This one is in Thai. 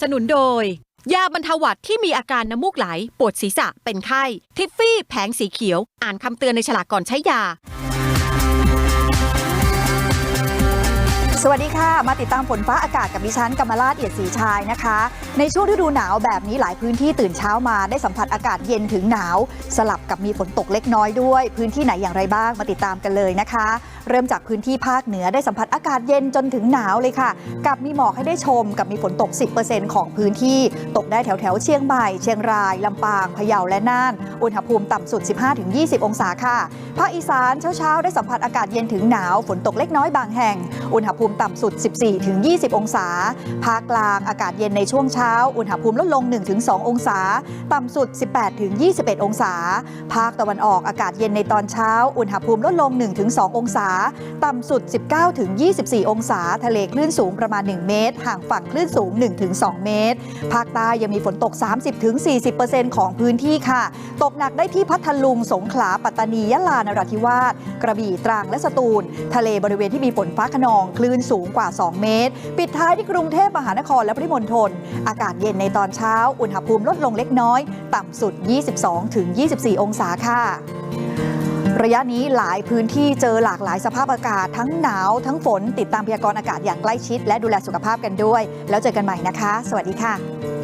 สนุนโดย ยาบรรเทาหวัดที่มีอาการน้ำมูกไหล ปวดศีรษะเป็นไข้ ทิฟฟี่แผงสีเขียว อ่านคำเตือนในฉลากก่อนใช้ยา สวัสดีค่ะ มาติดตามฝนฟ้าอากาศกับดิฉันกำมลาดเอียดศรีชายนะคะ ในช่วงฤดูหนาวแบบนี้หลายพื้นที่ตื่นเช้ามาได้สัมผัสอากาศเย็นถึงหนาว สลับกับมีฝนตกเล็กน้อยด้วย พื้นที่ไหนอย่างไรบ้างมาติดตามกันเลยนะคะ เริ่มจากพื้นที่ภาคเหนือได้สัมผัสอากาศเย็นจนถึงหนาวเลยค่ะ กับมีหมอกให้ได้ชม กับมีฝนตก 10%ของพื้นที่ตกได้แถวแถวเชียงใหม่เชียงรายลำปางพะเยาและน่านอุณหภูมิต่ำสุด 15-20 องศาค่ะภาคอีสานเช้าๆได้สัมผัสอากาศเย็นถึงหนาวฝนตกเล็กน้อยบางแห่งอุณหภูมิต่ำสุด 14-20 องศา ภาคกลางอากาศเย็นในช่วงเช้า อุณหภูมิลดลง 1-2 องศา ต่ำสุด 18-21 องศา ภาคตะวันออกอากาศเย็นในตอนเช้า อุณหภูมิลดลง 1-2 องศา ต่ำสุด 19-24 องศา ทะเลคลื่นสูงประมาณ 1 เมตร ห่างฝั่งคลื่นสูง 1-2 เมตร ภาคใต้ยังมีฝนตก 30-40%ของพื้นที่ค่ะ ตกหนักได้ที่พัทลุง สงขลา ปัตตานี ยะลา นราธิวาส กระบี่ ตรัง และสตูล ทะเลบริเวณที่มีฝนฟ้าขนอง คลื่นสูงกว่า 2 เมตร ปิดท้ายที่กรุงเทพมหานครและปริมณฑลอากาศเย็นในตอนเช้า อุณหภูมิลดลงเล็กน้อย ต่ำสุด 22-24 องศาค่ะระยะนี้หลายพื้นที่เจอหลากหลายสภาพอากาศทั้งหนาวทั้งฝนติดตามพยากรณ์อากาศอย่างใกล้ชิด และดูแลสุขภาพกันด้วย แล้วเจอกันใหม่นะคะ สวัสดีค่ะ